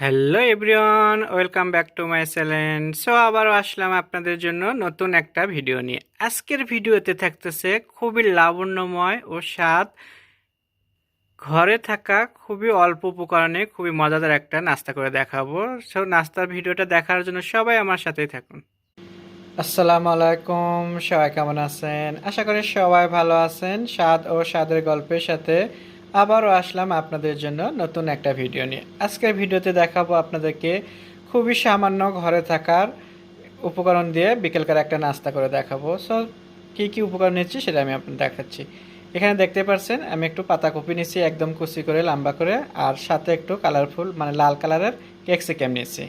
Hello everyone welcome back to my channel so আবারও আসলাম আপনাদের জন্য নতুন একটা ভিডিও নিয়ে। আজকের ভিডিওতে থাকতেছে খুবই লাবণ্যময় ও স্বাদ। ঘরে থাকা খুবই অল্প উপকরণে খুবই মজাদার একটা নাস্তা করে দেখাবো। সো নাস্তার ভিডিওটা দেখার জন্য সবাই আমার সাথেই থাকুন। আসসালামু আলাইকুম। সবাই কেমন আছেন? আশা করি সবাই ভালো আছেন। স্বাদ ও স্বাদের গল্পের সাথে আবারও আসলাম আপনাদের জন্য নতুন একটা ভিডিও নিয়ে। আজকের ভিডিওতে দেখাবো আপনাদেরকে খুবই সামান্য ঘরে থাকার উপকরণ দিয়ে বিকেলকার একটা নাস্তা করে দেখাবো। সো কী কী উপকরণ নিচ্ছি সেটা আমি আপনাদের দেখাচ্ছি। এখানে দেখতে পাচ্ছেন, আমি একটু পাতাকপি নিচ্ছি, একদম কুচি করে, লম্বা করে, আর সাথে একটু কালারফুল মানে লাল কালারের কেক ক্যাপসিকাম নিচ্ছি।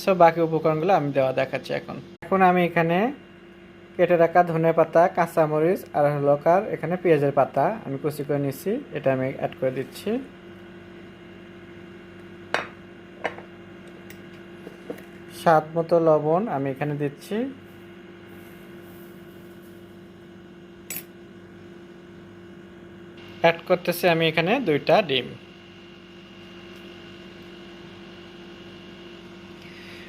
সো বাকি উপকরণগুলো আমি দেওয়া দেখাচ্ছি এখন। এখন আমি এখানে কেটে রাখা ধনে পাতা কাঁচামরিচ আর লকার এখানে পেঁয়াজের পাতা। আমি কুচি করে নিচ্ছি, এটা আমি অ্যাড করে দিচ্ছি। স্বাদ মতো লবণ আমি এখানে দিচ্ছি। অ্যাড করতেছি আমি এখানে দুইটা ডিম।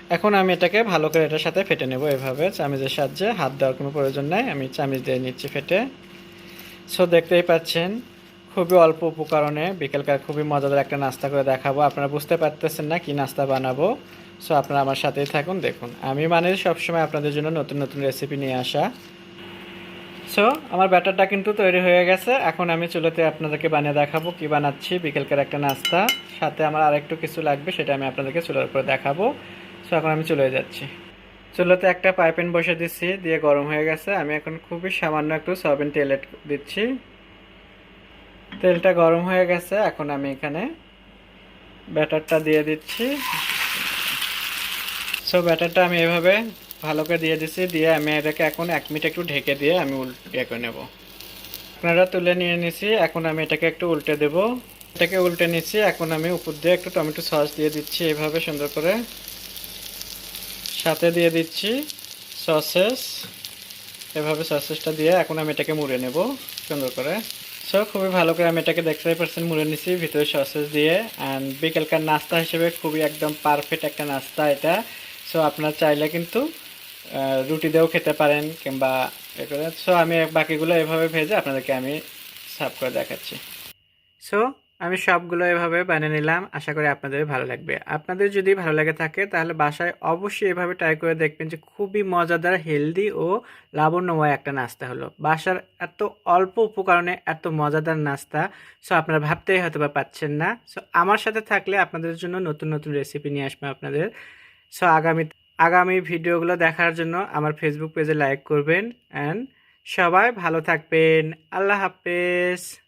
এখন আমি এটাকে ভালো করে এটার সাথে ফেটে নেব এভাবে। চামিজের সাহায্যে হাত দেওয়ার কোনো প্রয়োজন নেই। আমি চামিজ দিয়ে নিচ্ছি ফেটে। সো দেখতেই পাচ্ছেন, খুবই অল্প উপকরণে বিকেলকার খুবই মজাদার একটা নাস্তা করে দেখাবো। আপনারা বুঝতে পারতেছেন না কি নাস্তা বানাবো। সো আপনারা আমার সাথেই থাকুন, দেখুন। আমি মানে সবসময় আপনাদের জন্য নতুন নতুন রেসিপি নিয়ে আসা। সো আমার ব্যাটারটা কিন্তু তৈরি হয়ে গেছে। এখন আমি চুলোতে আপনাদেরকে বানিয়ে দেখাবো কি বানাচ্ছি বিকেলকার একটা নাস্তা। সাথে আমার আরেকটু কিছু লাগবে, সেটা আমি আপনাদেরকে চুলোর উপরে দেখাবো। সো এখন আমি চলে যাচ্ছি। চুলোতে একটা পাইপেন বসে দিচ্ছি, দিয়ে গরম হয়ে গেছে। আমি এখন খুবই সামান্য একটু সয়াবিন তেল দিচ্ছি। তেলটা গরম হয়ে গেছে, এখন আমি এখানে ব্যাটারটা দিয়ে দিচ্ছি। সো ব্যাটারটা আমি এভাবে ভালো করে দিয়ে দিচ্ছি, দিয়ে আমি এটাকে এখন এক মিনিট একটু ঢেকে দিয়ে আমি উল্টে করে নেব। আপনারা তুলে নিয়ে নিছি, এখন আমি এটাকে একটু উল্টে দেব। এটাকে উল্টে নিচ্ছি, এখন আমি উপর দিয়ে একটু টমেটো সস দিয়ে দিচ্ছি, এভাবে সুন্দর করে। সাথে দিয়ে দিচ্ছি সসেস। এভাবে সসেসটা দিয়ে এখন আমি এটাকে মুড়ে নেব সুন্দর করে। সো খুবই ভালো করে আমি এটাকে দেখতে পাচ্ছেন, মুড়ে নিচ্ছি ভিতরে সসেস দিয়ে। অ্যান্ড বিকেলকার নাস্তা হিসেবে খুবই একদম পারফেক্ট একটা নাস্তা এটা। সো আপনার চাইলে কিন্তু রুটি দিয়েও খেতে পারেন কিংবা এ করে। সো আমি বাকিগুলো এভাবে ভেজে আপনাদেরকে আমি সার্ভ করে দেখাচ্ছি। সো আমি সবগুলো এভাবে বানিয়ে নিলাম। আশা করি আপনাদের ভালো লাগবে। আপনাদের যদি ভালো লাগে থাকে, তাহলে বাসায় অবশ্যই এভাবে ট্রাই করে দেখবেন যে খুবই মজাদার হেলদি ও লাবণ্যময় একটা নাস্তা হলো। বাসার এত অল্প উপকরণে এত মজাদার নাস্তা সো আপনারা ভাবতেই হয়তো বা পাচ্ছেন না। সো আমার সাথে থাকলে আপনাদের জন্য নতুন নতুন রেসিপি নিয়ে আসবে আপনাদের। সো আগামী আগামী ভিডিওগুলো দেখার জন্য আমার ফেসবুক পেজে লাইক করবেন। অ্যান্ড সবাই ভালো থাকবেন। আল্লাহ হাফেজ।